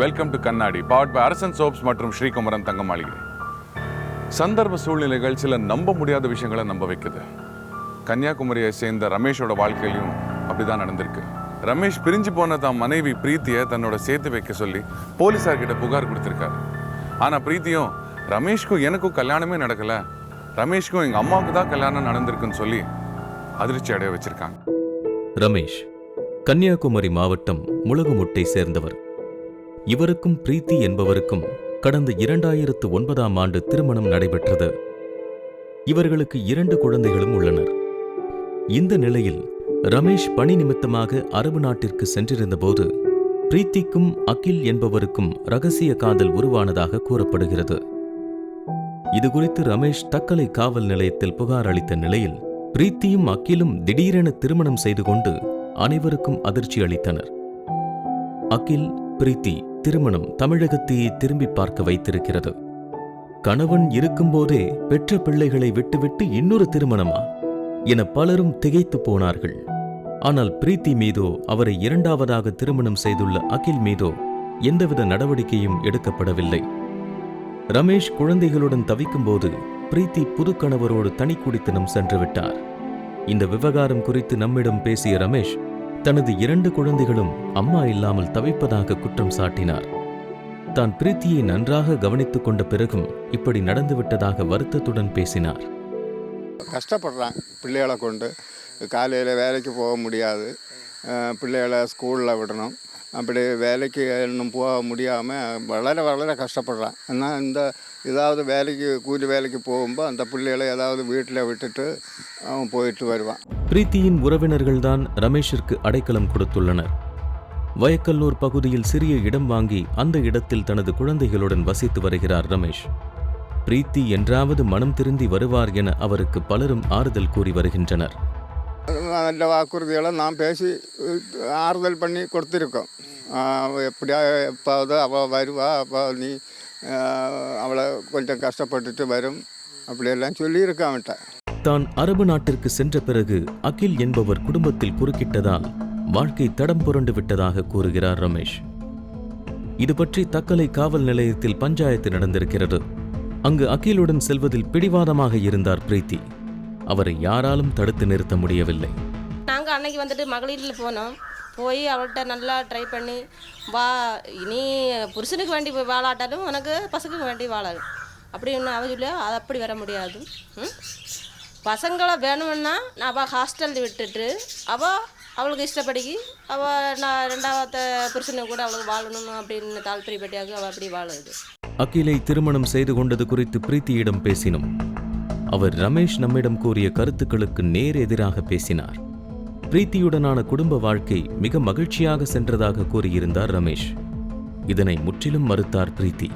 Welcome to Kannadi powered by Arasan soaps மற்றும் ஸ்ரீகுமரன் தங்க மாளிகை சந்தர்ப்ப சூழ்நிலைகள் சில நம்ப முடியாத விஷயங்களை நம்ப வைக்குது. கன்னியாகுமரியை சேர்ந்த ரமேஷோட வாழ்க்கையிலும் அப்படிதான் நடந்திருக்கு. ரமேஷ் பிரிஞ்சு போன தான் மனைவி பிரீத்தியை தன்னோட சேர்த்து வைக்க சொல்லி போலீஸார்கிட்ட புகார் கொடுத்துருக்காரு. ஆனா பிரீத்தியும் ரமேஷ்க்கும் எனக்கும் கல்யாணமே நடக்கல. ரமேஷ்க்கும் எங்க அம்மாவுக்கு தான் கல்யாணம் நடந்திருக்குன்னு சொல்லி அதிர்ச்சி அடைய வச்சிருக்காங்க. ரமேஷ் கன்னியாகுமரி மாவட்டம் முளகுமுட்டை சேர்ந்தவர். இவருக்கும் பிரீத்தி என்பவருக்கும் கடந்த இரண்டாயிரத்து ஒன்பதாம் ஆண்டு திருமணம் நடைபெற்றது. இவர்களுக்கு இரண்டு குழந்தைகளும் உள்ளனர். இந்த நிலையில் ரமேஷ் பணி நிமித்தமாக அரபு நாட்டிற்கு சென்றிருந்தபோது பிரீத்திக்கும் அகில் என்பவருக்கும் ரகசிய காதல் உருவானதாக கூறப்படுகிறது. இதுகுறித்து ரமேஷ் தக்கலை காவல் நிலையத்தில் புகார் அளித்த நிலையில் பிரீத்தியும் அகிலும் திடீரென திருமணம் செய்து கொண்டு அனைவருக்கும் அதிர்ச்சி அளித்தனர். அகில் பிரீத்தி திருமணம் தமிழகத்தையே திரும்பி பார்க்க வைத்திருக்கிறது. கணவன் இருக்கும்போதே பெற்ற பிள்ளைகளை விட்டுவிட்டு இன்னொரு திருமணமா? என பலரும் திகைத்து போனார்கள். ஆனால் பிரீத்தி மீதோ அவரை இரண்டாவதாக திருமணம் செய்துள்ள அகில் மீதோ எந்தவித நடவடிக்கையும் எடுக்கப்படவில்லை. ரமேஷ் குழந்தைகளுடன் தவிக்கும்போது பிரீத்தி புது கணவரோடு தனி குடித்தனம் இந்த விவகாரம் குறித்து நம்மிடம் பேசிய ரமேஷ் தனது இரண்டு குழந்தைகளும் அம்மா இல்லாமல் தவிப்பதாக குற்றம் சாட்டினார். தான் பிரீத்தியை நன்றாக கவனித்துக் கொண்ட பிறகும் இப்படி நடந்துவிட்டதாக வருத்தத்துடன் பேசினார். கஷ்டப்படுறான் பிள்ளைகளை கொண்டு. காலையில் வேலைக்கு போக முடியாது. பிள்ளைகளை ஸ்கூலில் விடணும். அப்படி வேலைக்கு இன்னும் போக முடியாமல் வளர வளர கஷ்டப்படுறான். ஆனால் இந்த ஏதாவது வேலைக்கு கூலி வேலைக்கு போகும்போது அந்த பிள்ளைகளை ஏதாவது வீட்டில் விட்டுட்டு அவன் போயிட்டு வருவான். பிரீத்தியின் உறவினர்கள்தான் ரமேஷிற்கு அடைக்கலம் கொடுத்துள்ளனர். வயக்கல்லூர் பகுதியில் சிறிய இடம் வாங்கி அந்த இடத்தில் தனது குழந்தைகளுடன் வசித்து வருகிறார் ரமேஷ். பிரீத்தி என்றாவது மனம் திருந்தி வருவார் என அவருக்கு பலரும் ஆறுதல் கூறி வருகின்றனர். நல்ல வாக்குறுதிகளை நாம் பேசி ஆறுதல் பண்ணி கொடுத்துருக்கோம். ஆஹ், எப்படியா எப்பாவது அவள் வருவா அப்போ நீ அவளை கொஞ்சம் கஷ்டப்பட்டுட்டு வரும் அப்படியெல்லாம் சொல்லியிருக்கான் அவன்கிட்ட. தான் அரபு நாட்டிற்கு சென்ற பிறகு அகில் என்பவர் குடும்பத்தில் குறுக்கிட்டதால் வாழ்க்கை தடம் புரண்டு விட்டதாக கூறுகிறார் ரமேஷ். இது பற்றி தக்கலை காவல் நிலையத்தில் பஞ்சாயத்து நடந்திருக்கிறது. அங்கு அகிலுடன் செல்வதில் பிடிவாதமாக இருந்தார் பிரீத்தி. அவரை யாராலும் தடுத்து நிறுத்த முடியவில்லை. நாங்கள் அன்னைக்கு வந்துட்டு மகளிரில் போனோம். போய் அவள்கிட்ட நல்லா ட்ரை பண்ணி வா நீ புருஷனுக்கு வேண்டி போய் வாழாட்டாலும் உனக்கு பசங்களுக்கு வேண்டி வாழாது. அப்படின்னு அவ சொல்லி அது அப்படி வர முடியாது. ம்? பசங்களை வேணும்னா நான் அவள் ஹாஸ்டலில் விட்டுட்டு அவள் அவளுக்கு இஷ்டப்படிக்கு அவள் நான் ரெண்டாவது புருஷனை கூட அவளுக்கு வாழணும் அப்படின்னு தாழ்பிரிப்பட்டியாக அவள் அப்படி வாழுது அகிலை திருமணம் செய்து கொண்டது குறித்து பிரீத்தியிடம் பேசினோம். அவர் ரமேஷ் நம்மிடம் கூறிய கருத்துக்களுக்கு நேர் எதிராக பேசினார். பிரீத்தியுடனான குடும்ப வாழ்க்கை மிக மகிழ்ச்சியாக சென்றதாக கூறியிருந்தார் ரமேஷ். இதனை முற்றிலும் மறுத்தார் பிரீத்தி.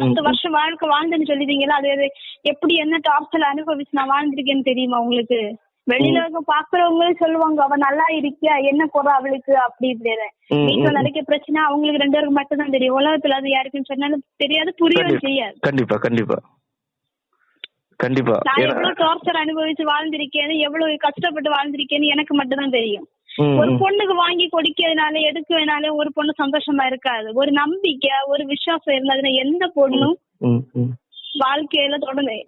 பத்து வருஷம் வாழ்க்கை வாழ்ந்தேன்னு சொல்லிட்டீங்களா அது எப்படி என்ன டார்ச்சர் அனுபவிச்சு நான் வாழ்ந்திருக்கேன்னு தெரியுமா உங்களுக்கு? வெளியில இருக்க பாக்குறவங்களே சொல்லுவாங்க அவ நல்லா இருக்கியா? என்ன குறை அவளுக்கு? அப்படி இப்படின்னு. வீட்டுல நடக்க பிரச்சனை அவங்களுக்கு ரெண்டு பேருக்கு மட்டும் தான் தெரியும். உலகத்துல அது யாருக்குன்னு சொன்னாலும் தெரியாது புரியவும் செய்யாது. கண்டிப்பா கண்டிப்பா. கண்டிப்பா. நான் எவ்வளவு டார்ச்சர் அனுபவிச்சு வாழ்ந்திருக்கேன்னு எவ்வளவு கஷ்டப்பட்டு வாழ்ந்திருக்கேன்னு எனக்கு மட்டும் தான் தெரியும். ஒரு. பொண்ணுக்கு வாங்கி கொடுக்கிறதுனால எடுக்கிறதுனால ஒரு பொண்ணு சந்தோஷமா இருக்காது ஒரு நம்பிக்கை ஒரு விசுவாசம் இருந்ததுன்னா எந்த பொண்ணும். வாழ்க்கையில தொடர்ந்து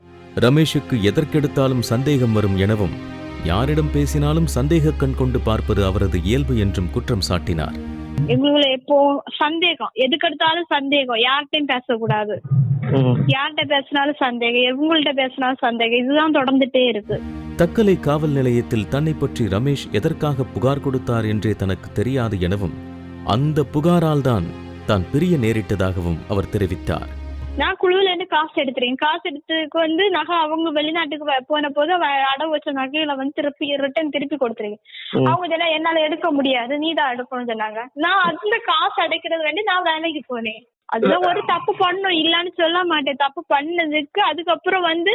ரமேஷுக்கு எதற்கெடுத்தாலும் சந்தேகம் வரும் எனவும் யாரிடம் பேசினாலும் சந்தேக கண் கொண்டு பார்ப்பது அவரது இயல்பு என்றும் குற்றம் சாட்டினார் எங்களுக்குள்ள எப்போ சந்தேகம் எதுக்கெடுத்தாலும் சந்தேகம் யார்கிட்டயும் பேசக்கூடாது. யார்கிட்ட பேசினாலும் சந்தேகம் எவங்கள்ட்ட பேசினாலும் சந்தேகம் இதுதான் தொடர்ந்துட்டே இருக்கு தக்கலை காவல் நிலையத்தில் தன்னை பற்றி ரமேஷ் எதற்காக புகார் கொடுத்தார் என்றே தனக்கு தெரியாது எனவும் அந்த புகாரால் தான் தான் பிரிய நேரிட்டதாகவும் அவர் தெரிவித்தார். நான் குழுவில இருந்து காசு எடுத்துறேன். காசு எடுத்ததுக்கு வந்து நகை அவங்க வெளிநாட்டுக்கு போன போது அவ அடவு வச்ச நகைகளை வந்து திருப்பி ரிட்டர்ன் திருப்பி கொடுத்துருக்கேன். அவங்க இதெல்லாம் என்னால எடுக்க முடியாது. நீ தான் எடுக்கணும்னு சொன்னாங்க. நான் அந்த காசு அடைக்கிறது வேண்டி நான் வேலைக்கு போனேன். அதுல ஒரு தப்பு பண்ணும் இல்லன்னு சொல்ல மாட்டேன். தப்பு பண்ணதுக்கு அதுக்கப்புறம் வந்து.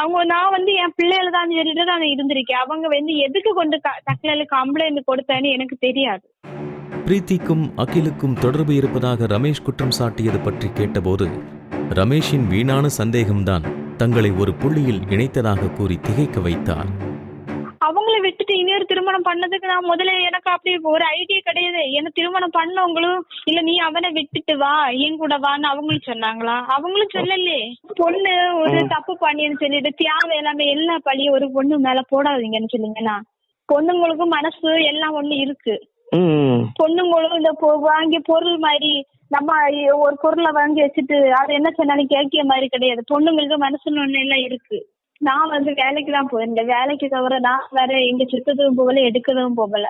அவங்க நான் வந்து என் பிள்ளைகள தான் சொல்லிட்டு நான் இருந்திருக்கேன். அவங்க வந்து எதுக்கு கொண்டு தக்கலையில கம்ப்ளைண்ட் கொடுத்தேன்னு எனக்கு தெரியாது. பிரீத்திக்கும் அகிலுக்கும் தொடர்பு இருப்பதாக ரமேஷ் குற்றம் சாட்டியது பற்றி கேட்டபோது ரமேஷின் வீணான சந்தேகம்தான் தங்களை ஒரு புள்ளியில் இணைத்ததாக கூறி திகைக்க வைத்தார். அவங்கள விட்டு விட்டுட்டு இன்னொரு திருமணம் பண்ணதுக்கு நான் முதல்ல எனக்கு அப்படி ஒரு ஐடியா கிடையாது. என்ன திருமணம் பண்ணவங்களும் இல்ல நீ அவனை விட்டுட்டு வா என் கூட வான்னு அவங்களும் சொன்னாங்களா? அவங்களும் சொல்லலே பொண்ணு ஒரு தப்பு பண்ணின்னு சொல்லிட்டு தியாகம் எல்லாமே எல்லா பழியும் ஒரு பொண்ணு மேல போடாதீங்கன்னு சொல்லுங்கண்ணா பொண்ணுங்களுக்கும் மனசு எல்லாம் ஒண்ணு இருக்கு. பொண்ணுங்களும் இந்த பொ- வாங்கிய பொருள் மாதிரி நம்ம ஒரு பொருளை வாங்கி வச்சுட்டு அது என்ன சொன்னாலும் கேட்கிற மாதிரி கிடையாது. பொண்ணுங்களுக்கு மனசுன்னு ஒண்ணு எல்லாம் இருக்கு. நான் வந்து வேலைக்கு தான் போயிருந்தேன் வேலைக்கு தவிர நான் வேற எங்க சுத்ததும் போகல எடுக்கிறதும் போகல.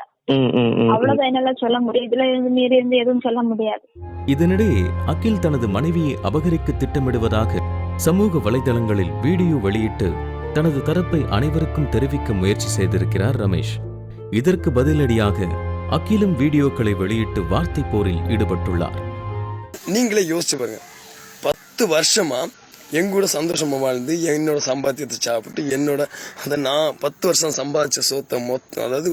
அவ்வளவுதான் என்னால சொல்ல முடியும். இதுல இருந்து மீறி இருந்து எதுவும் சொல்ல முடியாது. இதனிடையே அகில் தனது மனைவியை அபகரிக்க திட்டமிடுவதாக சமூக வலைதளங்களில் வீடியோ வெளியிட்டு தனது தரப்பை அனைவருக்கும் தெரிவிக்க முயற்சி செய்திருக்கிறார் ரமேஷ். இதற்கு பதிலடியாக அகிலும் வீடியோக்களை வெளியிட்டு வார்த்தை போரில் ஈடுபட்டுள்ளார். நீங்களே யோசிச்சு பாருங்க. பத்து வருஷமா எங்கூட சந்தோஷமாக வாழ்ந்து என்னோட சம்பாத்தியத்தை சாப்பிட்டு என்னோட அதை நான் பத்து வருஷம் சம்பாதிச்ச சோத்தை மொத்தம் அதாவது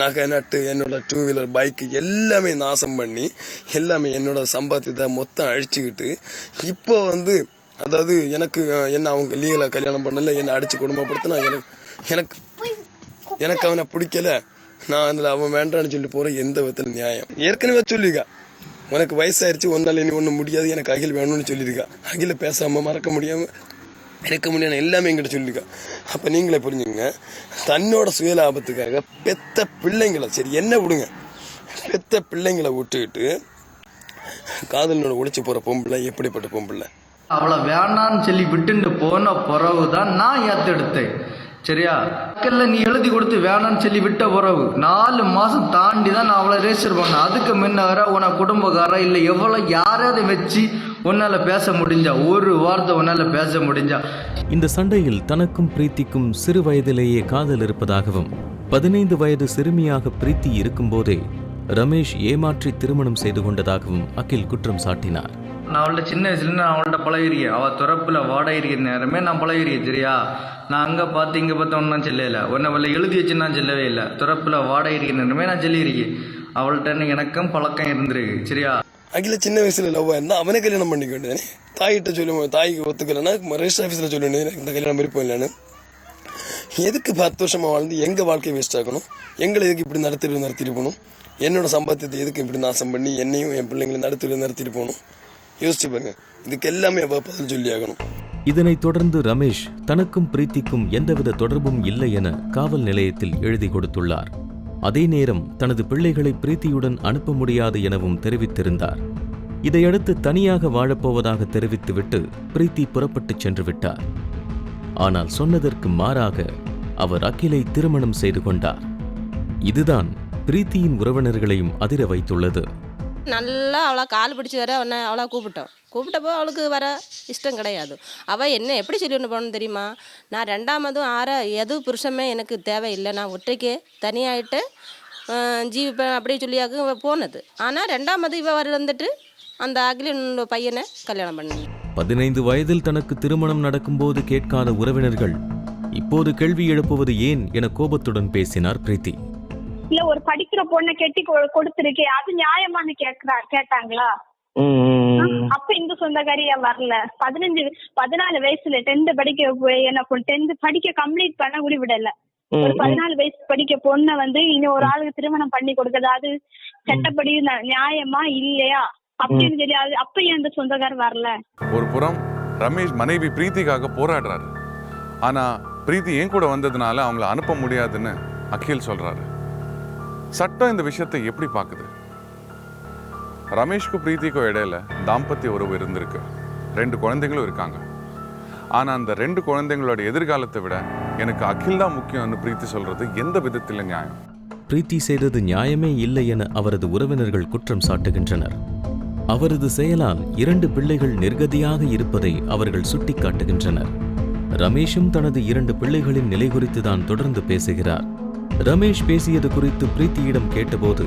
நகை நட்டு என்னோட டூ வீலர் பைக்கு எல்லாமே நாசம் பண்ணி எல்லாமே என்னோட சம்பாத்தியத்தை மொத்தம் அழிச்சுக்கிட்டு இப்போ வந்து அதாவது எனக்கு என்ன அவங்க லீகலாக கல்யாணம் பண்ணல என்னை அடித்து குடும்பப்படுத்தினா எனக்கு எனக்கு எனக்கு அவனை பிடிக்கல. நான் அதில் அவன் வேண்டான்னு சொல்லி போகிற எந்த விதத்தில் நியாயம். ஏற்கனவே சொல்லிக்கா உனக்கு வயசாயிருச்சு ஒன்றால் இனி ஒன்றும் முடியாது எனக்கு அகில் வேணும்னு சொல்லியிருக்கா. அகில பேசாமல் மறக்க முடியாமல் இருக்க முடியாது எல்லாமே எங்கிட்ட சொல்லியிருக்கா. அப்போ நீங்களே புரிஞ்சுங்க தன்னோட சுய லாபத்துக்காக பெத்த பிள்ளைங்களை சரி என்ன விடுங்க. பெத்த பிள்ளைங்களை விட்டுக்கிட்டு காதலனோட ஒழிச்சு போகிற பொம்பளை எப்படிப்பட்ட பொம்பளை? அவளை வேண்டான்னு சொல்லி விட்டுட்டு போன பிறகு தான் நான் ஏத்தெடுத்தேன். சரியா? அக்கல்ல நீ எழுதி கொடுத்து வேணான்னு சொல்லி விட்ட உறவு. நாலு மாசம் தாண்டி தான் நான் அவளை ரெஜிஸ்டர் பண்ணேன். அதுக்கு முன்னார உன குடும்பக்கார இல்லை எவ்வளோ யாராவது வச்சு உன்னால பேச முடிஞ்சா ஒரு வார்த்தை உன்னால பேச முடிஞ்சா. இந்த சண்டையில் தனக்கும் பிரீத்திக்கும் சிறு வயதிலேயே காதல் இருப்பதாகவும் பதினைந்து வயது சிறுமியாக பிரீத்தி இருக்கும்போதே ரமேஷ் ஏமாற்றி திருமணம் செய்து கொண்டதாகவும் அகில் குற்றம் சாட்டினார். நான் அவள்கிட்ட சின்ன வயசுலேருந்து நான் அவள்கிட்ட பழகிருக்கேன். அவள் துறப்பில் வாடகை இருக்கிற நேரமே நான் பழகிருக்கேன் சரியா? நான் அங்கே பார்த்து இங்கே பார்த்து ஒன்றும் சொல்லல ஒன்றை அவளை எழுதி வச்சு நான் செல்லவே இல்லை. துறப்பில் வாடகை இருக்கிற நேரமே நான் சொல்லியிருக்கேன். அவள்கிட்ட எனக்கும் பழக்கம் இருந்திருக்கு சரியா? அகில சின்ன வயசுல லவ் இருந்தா அவனே கல்யாணம் பண்ணிக்க வேண்டியதானே தாயிட்ட சொல்லுவோம் தாய்க்கு ஒத்துக்கலைன்னா ரெஜிஸ்டர் ஆஃபீஸில் சொல்ல வேண்டியது இந்த கல்யாணம் விருப்பம் இல்லைன்னு. எதுக்கு பத்து வருஷமாக வாழ்ந்து எங்கள் வாழ்க்கையை வேஸ்ட் ஆகணும் எங்களை எதுக்கு இப்படி நடத்திட்டு நடத்திட்டு போகணும்? என்னோட சம்பாத்தியத்தை எதுக்கு இப்படி நாசம் பண்ணி என்னையும் என் பிள்ளைங்களையும் நடத்திட்டு நடத்திட்டு போகணும்? யோசிச்சு பாருங்க. இதுக்கு எல்லாமே அவ பதில் சொல்லி ஆகணும் இதனைத் தொடர்ந்து ரமேஷ் தனக்கும் பிரீத்திக்கும் எந்தவித தொடர்பும் இல்லை என காவல் நிலையத்தில் எழுதி கொடுத்துள்ளார். அதே நேரம் தனது பிள்ளைகளை பிரீத்தியுடன் அனுப்ப முடியாது எனவும் தெரிவித்திருந்தார். இதையடுத்து தனியாக வாழப்போவதாக தெரிவித்துவிட்டு பிரீத்தி புறப்பட்டுச் சென்று விட்டார். ஆனால் சொன்னதற்கு மாறாக அவர் அகிலை திருமணம் செய்து கொண்டார். இதுதான் பிரீத்தியின் உறவினர்களையும் அதிர வைத்துள்ளது. நல்லா அவளை கால் பிடிச்சி வர அவனை அவளை கூப்பிட்டோம். கூப்பிட்டப்போ அவளுக்கு வர இஷ்டம் கிடையாது. அவள் என்ன எப்படி சொல்லி ஒன்று போகணும் தெரியுமா? நான் ரெண்டாமதும் ஆற எது புருஷமே எனக்கு தேவையில்லை. நான் ஒற்றைக்கே தனியாயிட்டு ஜீவிப்பேன் அப்படி சொல்லியாக்கு போனது. ஆனால் ரெண்டாமது இவ வர வந்துட்டு அந்த அகிலின் பையனை கல்யாணம் பண்ணி பதினைந்து வயதில் தனக்கு திருமணம் நடக்கும்போது கேட்காத உறவினர்கள் இப்போது கேள்வி எழுப்புவது ஏன் என கோபத்துடன் பேசினார் பிரீத்தி. இல்ல ஒரு படிக்கிற பொண்ணை கெட்டி கொடுத்திருக்கே அது நியாயமான்னு கேக்குறா கேட்டாங்களா. அப்ப இந்த சொந்தக்காரியா வரல. பதினஞ்சு பதினாலு வயசுல டென்த் படிக்க என்ன டென்த் படிக்க கம்ப்ளீட் பண்ண கூட விடல. ஒரு பதினாலு வயசு படிக்க பொண்ணை வந்து இன்னும் ஒரு ஆளுக்கு திருமணம் பண்ணி கொடுக்கறது அது சட்டப்படி நியாயமா இல்லையா? அப்படின்னு சொல்லி அது அப்ப ஏன் அந்த சொந்தக்காரர் வரல? ஒரு புறம் ரமேஷ் மனைவி பிரீத்திக்காக போராடுறாரு. ஆனா பிரீத்தி ஏன் கூட வந்ததுனால அவங்கள அனுப்ப முடியாதுன்னு அகில் சொல்றாரு. சட்டம் இந்த விஷயத்தை எப்படி பார்க்குது? ரமேஷ்க்கும் பிரீத்திக்கும் இடையில தாம்பத்திய உறவு இருந்திருக்கு. ரெண்டு குழந்தைங்களும் இருக்காங்க. ஆனா அந்த ரெண்டு குழந்தைங்களோட எதிர்காலத்தை விட எனக்கு அகில் தான் முக்கியம்னு பிரீத்தி சொல்றது எந்த விதத்தில் நியாயம். பிரீத்தி செய்தது நியாயமே இல்லை என அவரது உறவினர்கள் குற்றம் சாட்டுகின்றனர். அவரது செயலால் இரண்டு பிள்ளைகள் நிர்கதியாக இருப்பதை அவர்கள் சுட்டிக்காட்டுகின்றனர். ரமேஷும் தனது இரண்டு பிள்ளைகளின் நிலை குறித்து தான் தொடர்ந்து பேசுகிறார். ரமேஷ் பேசியது குறித்து பிரீத்தியிடம் கேட்டபோது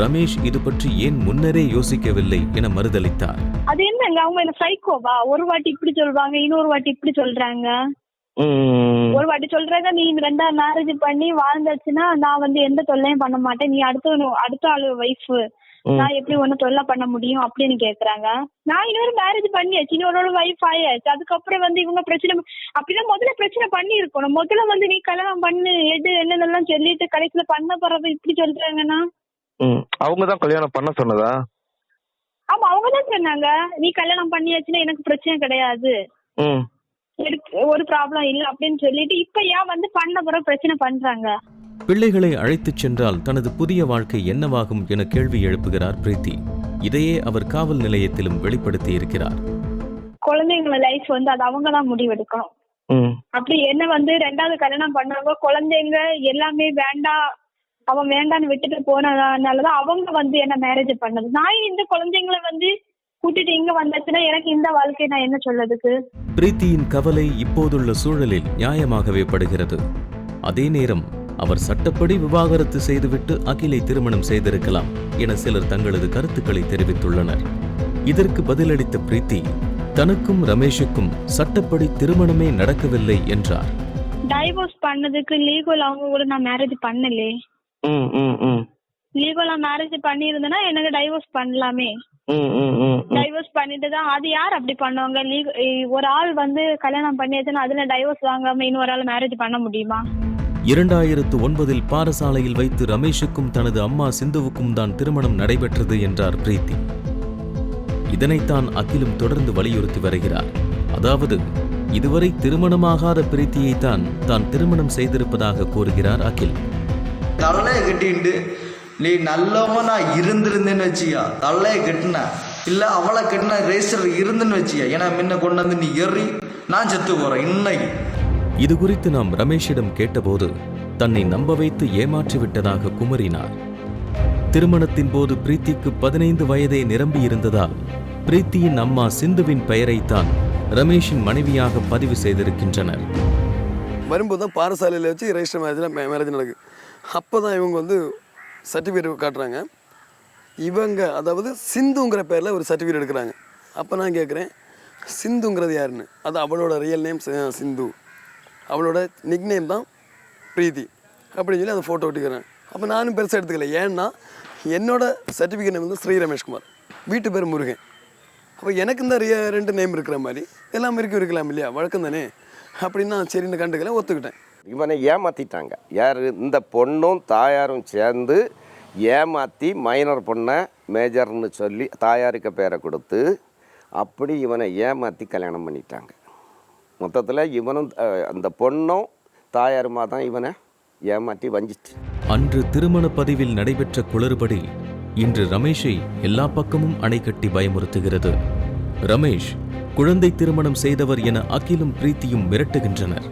ரமேஷ் இது பற்றி ஏன் முன்னரே யோசிக்கவில்லை என மறுதளித்தார் அது என்னங்க? அவங்க என்ன சைக்கோவா ஒரு வாட்டி இப்படி சொல்றாங்க இன்னொரு வாட்டி இப்படி சொல்றாங்க. ஒரு வாட்டி சொல்றாங்க நீ ரெண்டாவது மேரேஜ் பண்ணி வாழ்ந்தாச்சுன்னா நான் வந்து எந்த தொல்லையும் பண்ண மாட்டேன். நீ அடுத்த அடுத்த ஆளு வைஃப். நான் எப்படி ஒண்ணு தொல்லை பண்ண முடியும் அப்படின்னு கேக்குறாங்க. நான் இன்னொரு மேரேஜ் பண்ணியாச்சு. இன்னொரு வைஃப் ஆயாச்சு. அதுக்கப்புறம் வந்து இவங்க பிரச்சனை அப்படின்னா முதல்ல பிரச்சனை பண்ணி இருக்கணும் முதல்ல வந்து நீ கல்யாணம் பண்ணு எது என்னதெல்லாம் சொல்லிட்டு கடைசியில பண்ண போறது இப்படி சொல்றாங்கன்னா? ம். அவங்க தான் கல்யாணம் பண்ண சொன்னதா? ஆமா அவங்க தான் சொன்னாங்க. நீ கல்யாணம் பண்ணியாச்சுன்னா எனக்கு பிரச்சனை கிடையாது. ஒரு ப்ராப்ளம் இல்ல அப்படின்னு சொல்லிட்டு இப்ப ஏன் வந்து பண்ண பிறகு பிரச்சனை பண்றாங்க? பிள்ளைகளை அழைத்துச் சென்றால் தனது புதிய வாழ்க்கை என்னவாகும் என கேள்வி எழுப்புகிறார் பிரீத்தி. இதையே அவர் காவல் நிலையத்திலும் வெளிப்படுத்தி இருக்கிறார் குழந்தைங்கள லைஃப் வந்து அது அவங்க தான் முடிவெடுக்கணும். ம். அப்படி என்ன வந்து ரெண்டாவது கல்யாணம் பண்ணவங்க குழந்தைங்க எல்லாமே வேண்டாம் அவன் வேண்டான்னு விட்டுட்டு போனதுனாலதான் அவங்க வந்து என்ன மேரேஜ் பண்ணது. நான் இந்த குழந்தைங்கள வந்து கூட்டிட்டு இங்க வந்தாச்சுன்னா எனக்கு இந்த வாழ்க்கை நான் என்ன சொல்லதுக்கு பிரீத்தியின் கவலை இப்போதுள்ள சூழலில் நியாயமாகவே படுகிறது. அதே நேரம் அவர் சட்டப்படி விவாகரத்து செய்துவிட்டு அகிலை திருமணம் செய்திருக்கலாம் என சிலர் தங்களது கருத்துக்களை தெரிவித்துள்ளனர். இதற்கு பதிலளித்த பிரீத்தி தனக்கும் ரமேஷுக்கும் சட்டப்படி திருமணமே நடக்கவில்லை என்றார். டைவோர்ஸ் பண்ணதுக்கு லீகல் அவங்க கூட நான் மேரேஜ் பண்ணலே. ம் ம் ம். லீகலா மேரேஜ் பண்ணியிருந்தேன்னா எனக்கு டைவோர்ஸ் பண்ணலாமே. ம் ம் ம் ம். டைவோர்ஸ் பண்ணிட்டு தான் அது யார் அப்படி பண்ணுவாங்க? லீக ஒரு ஆள் வந்து கல்யாணம் பண்ணியாச்சுன்னா அதுல டைவோர்ஸ் வாங்காம இன்னொரு ஆள் மேரேஜ் பண்ண முடியுமா? இரண்டாயிரத்து ஒன்பதில் பாடசாலையில் வைத்து ரமேஷுக்கும் தனது அம்மா சிந்துவுக்கும் தான் திருமணம் நடைபெற்றது என்றார் பிரீத்தி. இதனைத்தான் அகிலும் தொடர்ந்து வலியுறுத்தி வருகிறார். அதாவது இதுவரை திருமணமாகாத பிரீத்தியை தான் தான் திருமணம் செய்திருப்பதாக கூறுகிறார் அகில். தலையை கட்டிட்டு நீ நல்லவனா இருந்திருந்தேன்னு வச்சியா? தலையை கட்டின. இல்லை அவளை கட்டின ரேசர் இருந்துன்னு வச்சியா? ஏன்னா முன்ன கொண்டு வந்து நீ எறி நான் செத்து போகிறேன் இன்னைக்கு இது குறித்து நாம் ரமேஷிடம் கேட்டபோது தன்னை நம்ப வைத்து ஏமாற்றி விட்டதாக குமரினார். திருமணத்தின் போது பிரீத்திக்கு பதினைந்து வயதே நிரம்பி இருந்ததால் பிரீத்தியின் அம்மா சிந்துவின் பெயரைத்தான் ரமேஷின் மனைவியாக பதிவு செய்திருக்கின்றனர். வரும்போது தான் பாரசாலையில் வச்சு ரெஜிஸ்டர் மேரேஜில் மேரேஜ் நடக்குது. அப்போ தான் இவங்க வந்து சர்டிஃபிகேட் காட்டுறாங்க. இவங்க அதாவது சிந்துங்கிற பேரில் ஒரு சர்டிஃபிகேட் எடுக்கிறாங்க. அப்போ நான் கேட்குறேன் சிந்துங்கிறது யாருன்னு? அது அவளோட ரியல் நேம் சிந்து. அவளோட நிக் நேம் தான் பிரீத்தி. அப்படின்னு சொல்லி அந்த ஃபோட்டோ ஒட்டிக்கிறேன். அப்போ நானும் பெருசாக எடுத்துக்கல. ஏன்னா என்னோட சர்டிஃபிகேட் நேம் வந்து ஸ்ரீ ரமேஷ்குமார் வீட்டு பேர் முருகன். அப்போ எனக்கு இந்த ரிய ரெண்டு நேம் இருக்கிற மாதிரி எல்லாம் இருக்கும் இருக்கலாம் இல்லையா? வழக்கம் தானே? அப்படின்னு நான் சரின்னு கண்டுக்கல ஒத்துக்கிட்டேன். இவனை ஏமாற்றிட்டாங்க யார்? இந்த பொண்ணும் தாயாரும் சேர்ந்து ஏமாற்றி மைனர் பொண்ணை மேஜர்னு சொல்லி தாயாருக்கு பேரை கொடுத்து அப்படி இவனை ஏமாற்றி கல்யாணம் பண்ணிட்டாங்க. மொத்தத்தில் இவனும் அந்த பொண்ணும் தாயாருமா தான் இவனை ஏமாற்றி வஞ்சிச்சு. அன்று திருமண பதிவில் நடைபெற்ற குளறுபடி இன்று ரமேஷை எல்லா பக்கமும் அணைக்கட்டி பயமுறுத்துகிறது. ரமேஷ் குழந்தை திருமணம் செய்தவர் என அகிலும் பிரீத்தியும் மிரட்டுகின்றனர்.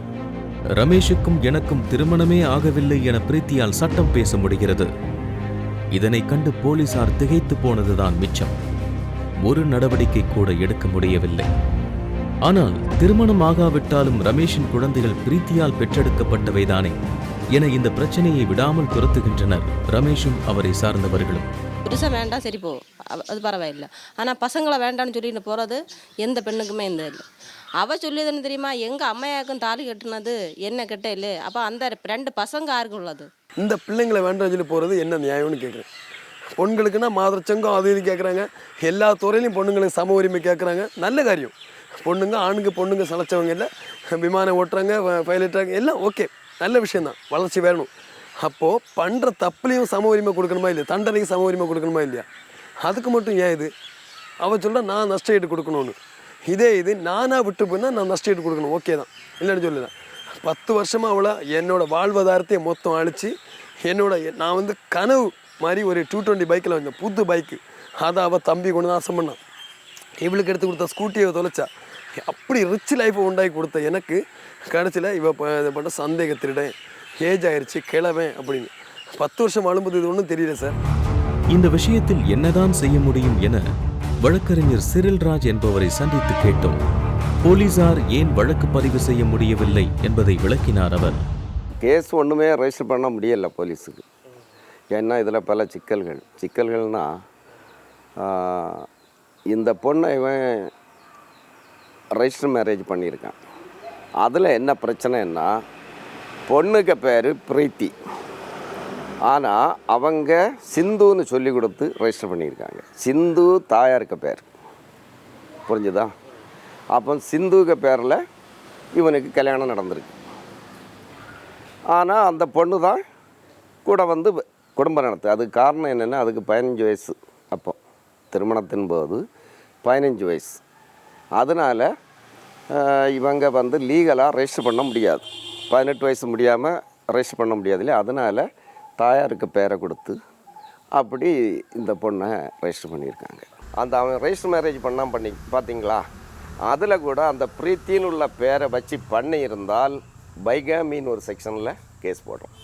ரமேஷுக்கும் எனக்கும் திருமணமே ஆகவில்லை என பிரீத்தியால் சட்டம் பேச முடிகிறது. இதனை கண்டு போலீசார் திகைத்து போனதுதான் மிச்சம். ஒரு நடவடிக்கை கூட எடுக்க முடியவில்லை. ஆனால் திருமணம் ஆகாவிட்டாலும் ரமேஷின் குழந்தைகள் பிரீத்தியால் பெற்றெடுக்கப்பட்டவைதானே என இந்த பிரச்சனையை விடாமல் துரத்துகின்றனர் ரமேஷும் அவரை சார்ந்தவர்களும். புருஷன் வேண்டாம் சரி போ. அது பரவாயில்லை. ஆனால் பசங்களை வேண்டாம்னு சொல்லிட்டு போகிறது எந்த பெண்ணுக்குமே இந்த இல்லை. அவள் சொல்லியது என்ன தெரியுமா? எங்கள் அம்மையாக்கும் தாலி கட்டுனது என்ன கெட்ட இல்லை. அப்போ அந்த ரெண்டு பசங்க யாருக்கு உள்ளது? இந்த பிள்ளைங்களை வேண்டாம் சொல்லி போகிறது என்ன நியாயம்னு கேட்குறேன் பொண்களுக்குன்னா மாதச்சங்கம் அது இது கேட்குறாங்க எல்லா துறையிலையும் பொண்ணுங்களுக்கு சம உரிமை கேட்குறாங்க நல்ல காரியம். பொண்ணுங்க ஆணுங்க பொண்ணுங்க சளைச்சவங்க இல்லை. விமானம் ஓட்டுறாங்க பைலட்டாங்க எல்லாம் ஓகே நல்ல விஷயந்தான் வளர்ச்சி வேணும். அப்போது பண்ணுற தப்புலையும் சம உரிமை கொடுக்கணுமா இல்லையா? தண்டனைக்கு சம உரிமை கொடுக்கணுமா இல்லையா? அதுக்கு மட்டும் ஏன் இது? அவள் சொல்கிறா நான் நஷ்ட ஈடு கொடுக்கணும்னு. இதே இது நானாக விட்டு போனால் நான் நஷ்ட ஈடு கொடுக்கணும். ஓகே தான். இல்லைன்னு சொல்லலாம் பத்து வருஷமாக அவளை என்னோட வாழ்வாதாரத்தையே மொத்தம் அழிச்சு என்னோட நான் வந்து கனவு மாதிரி ஒரு டூ டுவெண்ட்டி பைக்கில் வந்தேன். புது பைக்கு அதை அவள் தம்பி கொண்டு தான் ஆசை பண்ணான். இவளுக்கு எடுத்து கொடுத்த ஸ்கூட்டியை தொலைச்சா. அப்படி ரிச் லைஃப்பை உண்டாக்கி கொடுத்த எனக்கு கடைசியில் இவ இது பண்ண சந்தேக திருடன் ஏஜ் ஆயிருச்சு கிழவன் அப்படின்னு. பத்து வருஷம் வாழும்போது இது ஒன்றும் தெரியல சார் இந்த விஷயத்தில் என்னதான் செய்ய முடியும் என வழக்கறிஞர் சிரில்ராஜ் என்பவரை சந்தித்து கேட்டோம். போலீசார் ஏன் வழக்கு பதிவு செய்ய முடியவில்லை என்பதை விளக்கினார் அவர். கேஸ் ஒன்றுமே ரெஜிஸ்டர் பண்ண முடியல போலீஸுக்கு. ஏன்னா இதில் பல சிக்கல்கள். சிக்கல்கள்னா ஆஹ், இந்த பொண்ணை இவன் ரெஜிஸ்டர் மேரேஜ் பண்ணியிருக்கான். அதில் என்ன பிரச்சனைன்னா பொண்ணுக்கு பேர் பிரீத்தி. ஆனால் அவங்க சிந்துன்னு சொல்லி கொடுத்து ரெஜிஸ்டர் பண்ணியிருக்காங்க. சிந்து தாயாருக்கு பேர். புரிஞ்சுதா? அப்போ சிந்துக்கு பேரில் இவனுக்கு கல்யாணம் நடந்திருக்கு. ஆனால் அந்த பொண்ணு தான் கூட வந்து குடும்பம் நடத்து அதுக்கு காரணம் என்னென்னா அதுக்கு பதினஞ்சு வயசு அப்போ. திருமணத்தின் போது பதினஞ்சு வயசு. அதனால் இவங்க வந்து லீகலாக ரெஜிஸ்டர் பண்ண முடியாது. பதினெட்டு வயசு முடியாமல் ரெஜிஸ்டர் பண்ண முடியாது இல்லையா? அதனால் தாயாருக்கு பேரை கொடுத்து அப்படி இந்த பொண்ணை ரெஜிஸ்டர் பண்ணியிருக்காங்க. அந்த அவன் ரெஜிஸ்டர் மேரேஜ் பண்ணால் பண்ணி பார்த்தீங்களா? அதில் கூட அந்த பிரீத்தின்னு உள்ள பேரை வச்சு பண்ணியிருந்தால் பைகாமின்னு ஒரு செக்ஷனில் கேஸ் போடுறோம்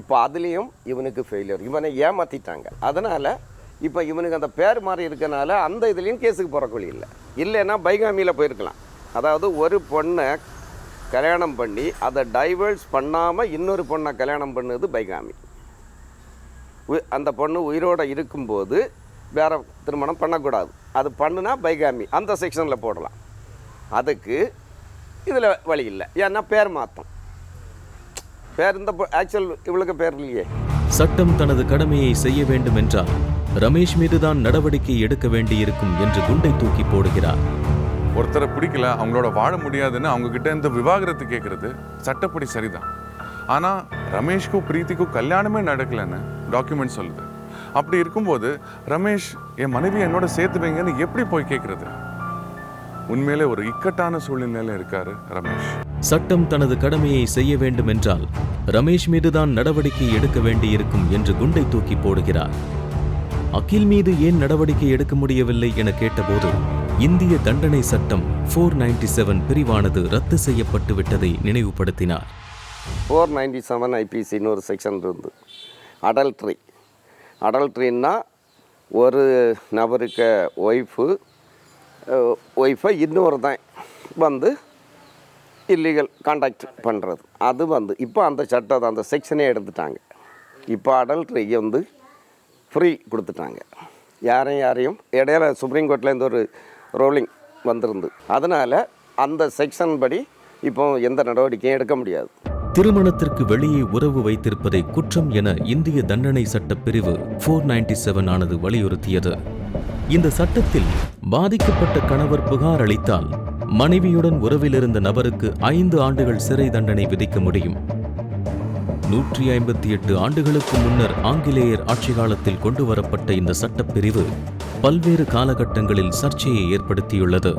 இப்போ அதுலேயும் இவனுக்கு ஃபெயிலியர் இவனை ஏமாற்றிட்டாங்க அதனால் இப்போ இவனுக்கு அந்த பேர் மாறி இருக்கனால அந்த இதுலேயும் கேஸுக்கு போகிற வழி இல்லை. இல்லைன்னா பைகாமியில் போயிருக்கலாம். அதாவது ஒரு பொண்ணை கல்யாணம் பண்ணி அதை டைவர்ஸ் பண்ணாமல் இன்னொரு பொண்ணை கல்யாணம் பண்ணுது பைகாமி. உ- அந்த பொண்ணு உயிரோடு இருக்கும்போது வேற திருமணம் பண்ணக்கூடாது. அது பண்ணுனா பைகாமி. அந்த செக்ஷனில் போடலாம். அதுக்கு இதில் வழி இல்லை. ஏன்னா பேர் மாற்றம் பேர் இந்த ஆக்சுவல் இவளுக்கு பேர் இல்லையே. சட்டம் தனது கடமையை செய்ய வேண்டும் என்றால் ரமேஷ் மீதுதான் நடவடிக்கை எடுக்க வேண்டியிருக்கும் என்று குண்டை தூக்கி போடுகிறார். ஒருத்தரை பிடிக்கல அவங்களோட வாழ முடியாதுன்னு அவங்க கிட்ட இருந்து விவாகரத்து கேட்கறது சட்டப்படி சரிதான். ஆனா ரமேஷ்க்கும் பிரீத்திக்கும் கல்யாணமே நடக்கலைன்னு டாக்குமெண்ட் சொல்லுது. அப்படி இருக்கும்போது ரமேஷ் என் மனைவி என்னோட சேர்த்து வைங்கன்னு எப்படி போய் கேட்கறது உண்மையிலே ஒரு இக்கட்டான சூழ்நிலையில இருக்காரு ரமேஷ். சட்டம் தனது கடமையை செய்ய வேண்டும் என்றால் ரமேஷ் மீதுதான் நடவடிக்கை எடுக்க வேண்டியிருக்கும் என்று குண்டை தூக்கி போடுகிறார். அகில் மீது ஏன் நடவடிக்கை எடுக்க முடியவில்லை என கேட்டபோது இந்திய தண்டனை சட்டம் 497 செவன் பிரிவானது ரத்து செய்யப்பட்டு விட்டதை நினைவுபடுத்தினார். ஃபோர் நைன்டி செவன் ஐபிசின்னு ஒரு செக்ஷன் இருந்து அடல்ட்ரி அடல்ட்ரின்னா ஒரு நபருக்கு ஒய்ஃபு ஒய்ஃபை இன்னொரு தான் வந்து இல்லீகல் காண்டாக்ட் பண்ணுறது அது வந்து இப்போ அந்த சட்டம் அந்த செக்ஷனே எடுத்துட்டாங்க. இப்போ அடல்ட்ரிக்கு வந்து ஃப்ரீ கொடுத்துட்டாங்க. யாரையும் யாரையும் இடையில சுப்ரீம் கோர்ட்லேருந்து ஒரு ரோலிங் வந்திருந்து. அதனால் அந்த செக்ஷன் படி இப்போ எந்த நடவடிக்கையும் எடுக்க முடியாது. திருமணத்திற்கு வெளியே உறவு வைத்திருப்பதை குற்றம் என இந்திய தண்டனை சட்ட பிரிவு 497 செவன் ஆனது வலியுறுத்தியது. இந்த சட்டத்தில் பாதிக்கப்பட்ட கணவர் புகார் அளித்தால் மனைவியுடன் உறவில் இருந்த நபருக்கு ஐந்து ஆண்டுகள் சிறை தண்டனை விதிக்க முடியும். நூற்றி ஐம்பத்தி எட்டு ஆண்டுகளுக்கு முன்னர் ஆங்கிலேயர் ஆட்சி காலத்தில் கொண்டு வரப்பட்ட இந்த சட்டப்பிரிவு பல்வேறு காலகட்டங்களில் சர்ச்சையை ஏற்படுத்தியுள்ளது.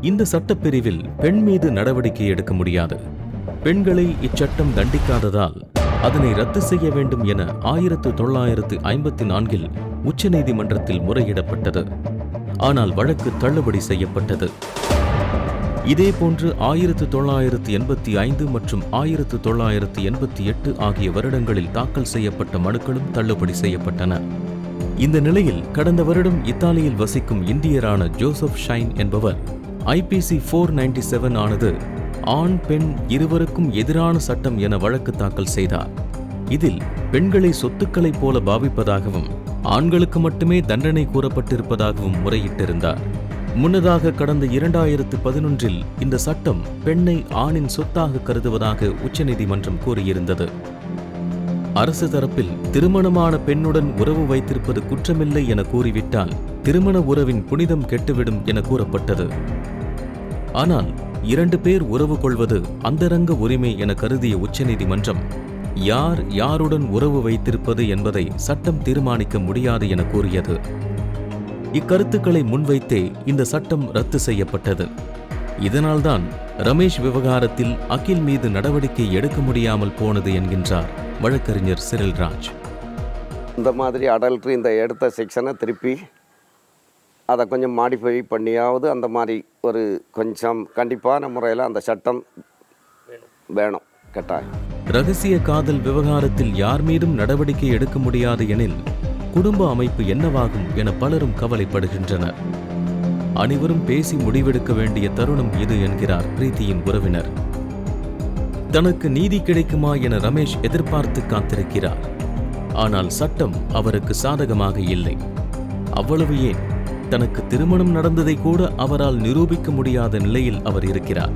இந்த சட்டப்பிரிவில் பெண் மீது நடவடிக்கை எடுக்க முடியாது. பெண்களை இச்சட்டம் தண்டிக்காததால் அதனை ரத்து செய்ய வேண்டும் என ஆயிரத்து தொள்ளாயிரத்து ஐம்பத்தி நான்கில் உச்சநீதிமன்றத்தில் முறையிடப்பட்டது. ஆனால் வழக்கு தள்ளுபடி செய்யப்பட்டது. இதேபோன்று ஆயிரத்து தொள்ளாயிரத்து எண்பத்தி ஐந்து மற்றும் ஆயிரத்து தொள்ளாயிரத்து எண்பத்தி எட்டு ஆகிய வருடங்களில் தாக்கல் செய்யப்பட்ட மனுக்களும் தள்ளுபடி செய்யப்பட்டன. இந்த நிலையில் கடந்த வருடம் இத்தாலியில் வசிக்கும் இந்தியரான ஜோசப் ஷைன் என்பவர் ஐபிசி 497 செவன் ஆனது ஆண் பெண் இருவருக்கும் எதிரான சட்டம் என வழக்கு தாக்கல் செய்தார். இதில் பெண்களை சொத்துக்களைப் போல பாவிப்பதாகவும் ஆண்களுக்கு மட்டுமே தண்டனை கூறப்பட்டிருப்பதாகவும் முறையிட்டிருந்தார். முன்னதாக கடந்த இரண்டாயிரத்து பதினொன்றில் இந்த சட்டம் பெண்ணை ஆணின் சொத்தாக கருதுவதாக உச்சநீதிமன்றம் கூறியிருந்தது. அரசு தரப்பில் திருமணமான பெண்ணுடன் உறவு வைத்திருப்பது குற்றமில்லை என கூறிவிட்டால் திருமண உறவின் புனிதம் கெட்டுவிடும் என கூறப்பட்டது. ஆனால் இரண்டு பேர் உறவு கொள்வது அந்தரங்க உரிமை என கருதிய உச்சநீதிமன்றம் யார் யாருடன் உறவு வைத்திருப்பது என்பதை சட்டம் தீர்மானிக்க முடியாது என கூறியது. இக்கருத்துக்களை முன்வைத்தே இந்த சட்டம் ரத்து செய்யப்பட்டது. இதனால்தான் ரமேஷ் விவகாரத்தில் அகில் மீது நடவடிக்கை எடுக்க முடியாமல் போனது என்கின்றார் வழக்கறிஞர் சிரில்ராஜ் இந்த மாதிரி அடல்ட்ரி இந்த எடுத்த செக்ஷனை திருப்பி அதை கொஞ்சம் மாடிஃபை பண்ணியாவது அந்த மாதிரி ஒரு கொஞ்சம் கண்டிப்பான முறையில் அந்த சட்டம் வேணும் கட்டாயம். ரகசிய காதல் விவகாரத்தில் யார் மீதும் நடவடிக்கை எடுக்க முடியாது எனில் குடும்ப அமைப்பு என்னவாகும் என பலரும் கவலைப்படுகின்றனர். அனைவரும் பேசி முடிவெடுக்க வேண்டிய தருணம் இது என்கிறார் பிரீத்தியின் உறவினர். தனக்கு நீதி கிடைக்குமா என ரமேஷ் எதிர்பார்த்து காத்திருக்கிறார். ஆனால் சட்டம் அவருக்கு சாதகமாக இல்லை. அவ்வளவு ஏன்? தனக்கு திருமணம் நடந்ததை கூட அவரால் நிரூபிக்க முடியாத நிலையில் அவர் இருக்கிறார்.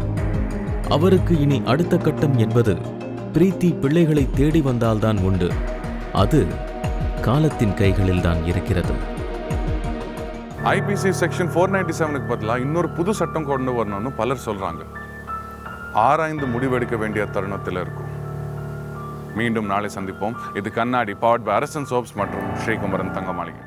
அவருக்கு இனி அடுத்த கட்டம் என்பது பிரீத்தி பிள்ளைகளை தேடி வந்தால்தான் உண்டு. அது காலத்தின் கைகளில் தான் இருக்கிறது. ஐபிசி செக்ஷன் ஃபோர் நைன்டி செவனுக்கு பதிலாக இன்னொரு புது சட்டம் கொண்டு வரணும்னு பலர் சொல்கிறாங்க ஆராய்ந்து முடிவெடுக்க வேண்டிய தருணத்தில் இருக்கும். மீண்டும் நாளை சந்திப்போம். இது கண்ணாடி பவர்ட் பை அரசன் சோப்ஸ் மற்றும் ஸ்ரீகுமரன் தங்கமாளிகை.